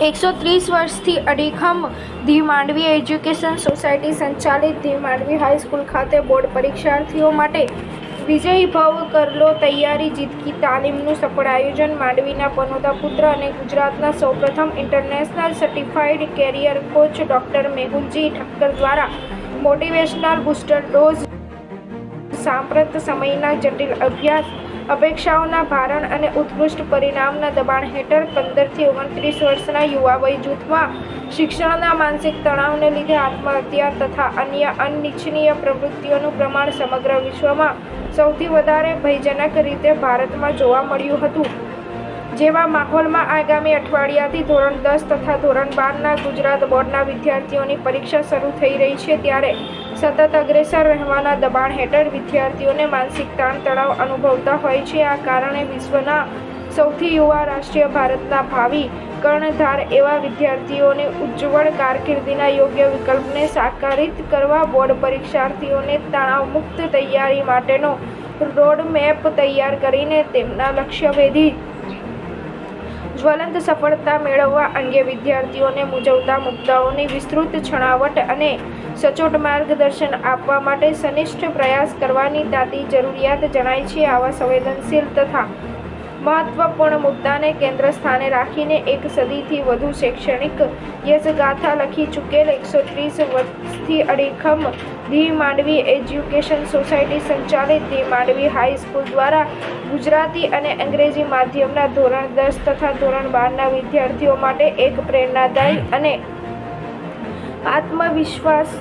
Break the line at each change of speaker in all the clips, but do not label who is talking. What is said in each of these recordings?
એકસો ત્રીસ વર્ષથી અડીખમ ધી માંડવી એજ્યુકેશન સોસાયટી સંચાલિત ધી માંડવી હાઈસ્કૂલ ખાતે બોર્ડ પરીક્ષાર્થીઓ માટે વિજયી ભવ કરલો તૈયારી જીતકી તાલીમનું સફળ આયોજન માંડવીના પનોતા પુત્ર અને ગુજરાતના સૌપ્રથમ international certified career coach doctor Mehulji Thakkar દ્વારા મોટિવેશનલ બુસ્ટર ડોઝ સાંપ્રત સમયના જટિલ અભ્યાસ અપેક્ષાઓના ભારણ અને ઉત્કૃષ્ટ પરિણામના દબાણ હેઠળ પંદરથી ઓગણત્રીસ વર્ષના યુવા વય જૂથમાં શિક્ષણના માનસિક તણાવને લીધે આત્મહત્યા તથા અન્ય અનિચ્છનીય પ્રવૃત્તિઓનું પ્રમાણ સમગ્ર વિશ્વમાં સૌથી વધારે ભયજનક રીતે ભારતમાં જોવા મળ્યું હતું. જેવા માહોલમાં આગામી અઠવાડિયાથી ધોરણ દસ તથા ધોરણ બારના ગુજરાત બોર્ડના વિદ્યાર્થીઓની પરીક્ષા શરૂ થઈ રહી છે ત્યારે સતત અગ્રેસર રહેવાના દબાણ હેઠળ વિદ્યાર્થીઓને માનસિક તાણ, તણાવ અનુભવતા હોય છે. આ કારણે વિશ્વના સૌથી યુવા રાષ્ટ્રીય ભારતના ભાવિ કર્ણધાર એવા વિદ્યાર્થીઓને ઉજ્જવળ કારકિર્દીના યોગ્ય વિકલ્પને સાકારિત કરવા બોર્ડ પરીક્ષાર્થીઓને તણાવમુક્ત તૈયારી માટેનો રોડ મેપ તૈયાર કરીને તેમના લક્ષ્યવેધી જ્વલંત સફળતા મેળવવા અંગે વિદ્યાર્થીઓને મૂંઝવતા મુદ્દાઓની વિસ્તૃત છણાવટ અને સચોટ માર્ગદર્શન આપવા માટે સનિષ્ઠ પ્રયાસ કરવાની તાતી જરૂરિયાત જણાય છે આવા સંવેદનશીલ તથા મહત્વપૂર્ણ મુદ્દાને કેન્દ્ર સ્થાને રાખીને એક સદીથી વધુ શૈક્ષણિક યશગાથા લખી ચૂકેલ એકસો ત્રીસ વર્ષથી અડીખમ ધી માંડવી એજ્યુકેશન સોસાયટી સંચાલિત ધી માંડવી હાઈસ્કૂલ દ્વારા ગુજરાતી અને અંગ્રેજી માધ્યમના ધોરણ દસ તથા ધોરણ બારના વિદ્યાર્થીઓ માટે એક પ્રેરણાદાયી અને આત્મવિશ્વાસ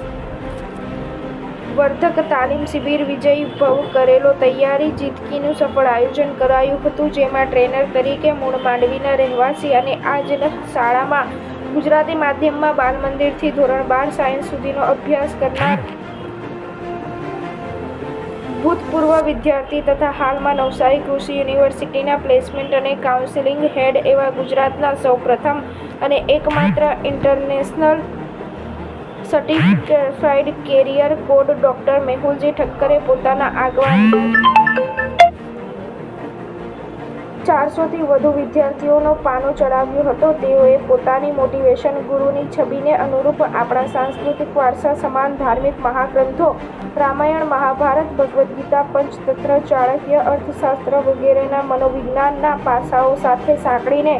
વર્ધક તાલીમ શિબિર વિજય ભવ કરેલો. તૈયારી જીતકીનું સફળ આયોજન કરાયું હતું, જેમાં ટ્રેનર તરીકે મૂળ માંડવીના રહેવાસી અને આજ શાળામાં ગુજરાતી માધ્યમમાં બાલ મંદિરથી ધોરણ બાર સાયન્સ સુધીનો અભ્યાસ કરનાર ભૂતપૂર્વ વિદ્યાર્થી તથા હાલમાં નવસારી કૃષિ યુનિવર્સિટીના પ્લેસમેન્ટ અને કાઉન્સિલિંગ હેડ એવા ગુજરાતના સૌપ્રથમ અને એકમાત્ર international certified career coach doctor Mehulji ઠક્કરે પોતાના આગવા ચારસોથી વધુ વિદ્યાર્થીઓનો પાનો ચડાવ્યો હતો. તેઓએ પોતાની મોટિવેશન ગુરુની છબીને અનુરૂપ આપણા સાંસ્કૃતિક વારસા સમાન ધાર્મિક મહાગ્રંથો, રામાયણ, મહાભારત ભગવદ્ ગીતા પંચતંત્ર, ચાણક્ય, અર્થશાસ્ત્ર વગેરેના મનોવિજ્ઞાનના પાસાઓ સાથે સાંકળીને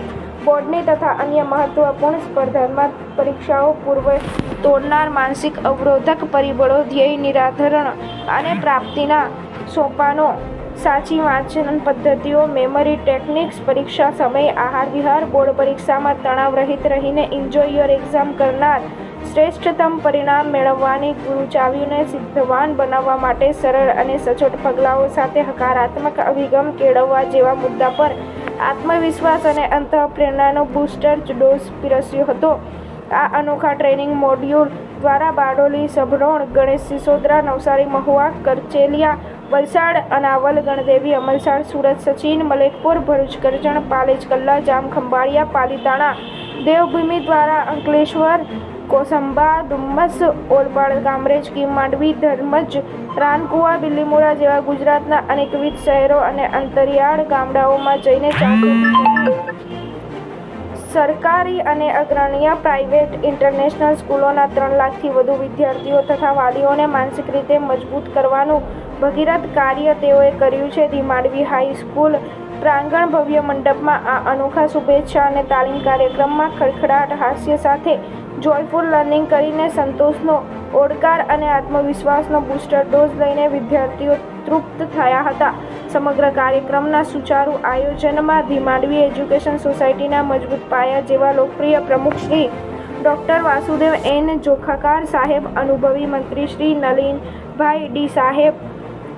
બોર્ડની તથા અન્ય મહત્વપૂર્ણ સ્પર્ધાત્મક પરીક્ષાઓ પૂર્વે તોડનાર માનસિક અવરોધક પરિબળો ધ્યેય નિરાધરણ અને પ્રાપ્તિના સોપાનો સાચી વાંચન પદ્ધતિઓ મેમરી ટેકનિક્સ પરીક્ષા સમયે, આહાર વિહાર, બોર્ડ પરીક્ષામાં તણાવ રહિત રહીને એન્જોય યોર એક્ઝામ કરનાર શ્રેષ્ઠતમ પરિણામ મેળવવાની ગુરુ ચાવીઓને સિદ્ધવાન બનાવવા માટે સરળ અને સચોટ પગલાઓ સાથે હકારાત્મક અભિગમ કેળવવા જેવા મુદ્દા પર આત્મવિશ્વાસ અને અંતઃપ્રેરણાનો બૂસ્ટર ડોઝ પીરસ્યો હતો. આ અનોખા ટ્રેનિંગ મોડ્યુલ દ્વારા બારડોલી, સભરોણ, ગણેશ સિસોદરા, નવસારી, મહુવા, કરચેલિયા, વલસાડ, અનાવલ, ગણદેવી, અમલસાડ, સુરત, સચિન, મલેકપુર, ભરૂચ, કરજણ, પાલેજ, કલ્લા જામ ખંભાળિયા પાલીતાણા દેવભૂમિ દ્વારા અંકલેશ્વર, કોસંબા, ડુમ્મસ, ઓલપાડ, કામરેજ કી માંડવી ધર્મજ, રાનકુવા બિલીમોરા જેવા ગુજરાતના અનેકવિધ શહેરો અને અંતરિયાળ ગામડાઓમાં જઈને ચાલુ. સરકારી અને અગ્રણીય પ્રાઇવેટ ઇન્ટરનેશનલ સ્કૂલોના ત્રણ લાખથી વધુ વિદ્યાર્થીઓ તથા વાલીઓને માનસિક રીતે મજબૂત કરવાનું ભગીરથ કાર્ય તેઓએ કર્યું છે. ધી માંડવી હાઈસ્કૂલ પ્રાંગણ ભવ્ય મંડપમાં આ અનોખા શુભેચ્છા અને તાલીમ કાર્યક્રમમાં ખડખડાટ હાસ્ય સાથે જોયફુલ લર્નિંગ કરીને સંતોષનો ઓડકાર અને આત્મવિશ્વાસનો બૂસ્ટર ડોઝ લઈને વિદ્યાર્થીઓ તૃપ્ત થયા હતા. સમગ્ર કાર્યક્રમના સુચારુ આયોજનમાં ધી એજ્યુકેશન સોસાયટીના મજબૂત પાયા જેવા લોકપ્રિય પ્રમુખ શ્રી ડૉક્ટર વાસુદેવ એન જોખાકાર સાહેબ, અનુભવી મંત્રી શ્રી નલિનભાઈ ડી સાહેબ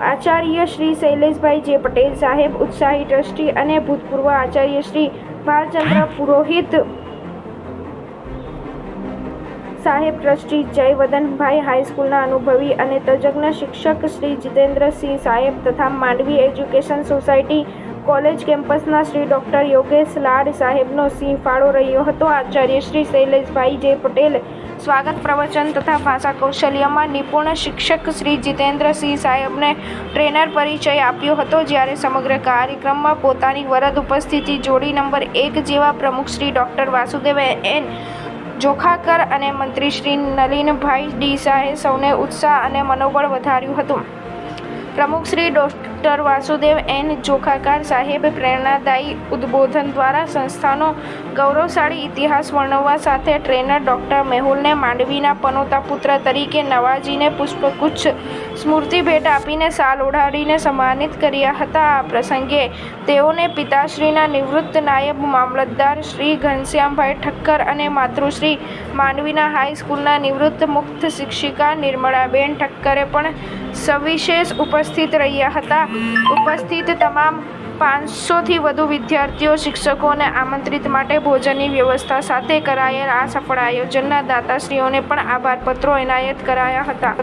આચાર્ય શ્રી શૈલેષભાઈ જે પટેલ સાહેબ, ઉત્સાહી ટ્રસ્ટી અને ભૂતપૂર્વ આચાર્ય શ્રી ભાલચંદ્ર પુરોહિત સાહેબ ટ્રસ્ટી જયવદનભાઈ હાઈસ્કૂલના અનુભવી અને તજજ્ઞ શિક્ષક શ્રી જીતેન્દ્રસિંહ સાહેબ તથા માંડવી એજ્યુકેશન સોસાયટી કોલેજ કેમ્પસના શ્રી ડૉક્ટર યોગેશ લાડ સાહેબનો સિંહ ફાળો રહ્યો હતો. આચાર્ય શ્રી શૈલેષભાઈ જે પટેલ સ્વાગત પ્રવચન તથા ભાષા કૌશલ્યમાં નિપુણ શિક્ષક શ્રી જીતેન્દ્રસિંહ સાહેબને ટ્રેનર પરિચય આપ્યો હતો જ્યારે સમગ્ર કાર્યક્રમમાં પોતાની વરદ ઉપસ્થિતિ જોડી નંબર એક જેવા પ્રમુખ શ્રી ડૉક્ટર વાસુદેવ, એન. જોખાકર અને મંત્રી શ્રી નલિનભાઈ ડીસાએ સૌને ઉત્સાહ અને મનોબળ વધાર્યું હતું. પ્રમુખ શ્રી ડૉક્ટર વાસુદેવ એન જોખાકાર સાહેબ પ્રેરણાદાયી ઉદ્બોધન દ્વારા સંસ્થાનો ગૌરવશાળી ઇતિહાસ વર્ણવવા સાથે ટ્રેનર ડૉક્ટર મેહુલને માંડવીના પનોતા પુત્ર તરીકે નવાજીને પુષ્પગુચ્છ સ્મૃતિ ભેટ આપીને સાલ ઓઢાડીને સન્માનિત કર્યા હતા. આ પ્રસંગે તેઓને પિતાશ્રીના નિવૃત્ત નાયબ મામલતદાર શ્રી ઘનશ્યામભાઈ ઠક્કર અને માતૃશ્રી માંડવીના હાઈસ્કૂલના નિવૃત્ત મુક્ત શિક્ષિકા નિર્મળાબેન ઠક્કરે પણ સવિશેષ ઉપસ્થિત રહ્યા હતા. ઉપસ્થિત તમામ પાંચસોથી વધુ વિદ્યાર્થીઓ, શિક્ષકોને આમંત્રિત માટે ભોજનની વ્યવસ્થા સાથે કરાયેલ આ સફળ આયોજનના દાતાશ્રીઓને પણ આભારપત્રો એનાયત કરાયા હતા.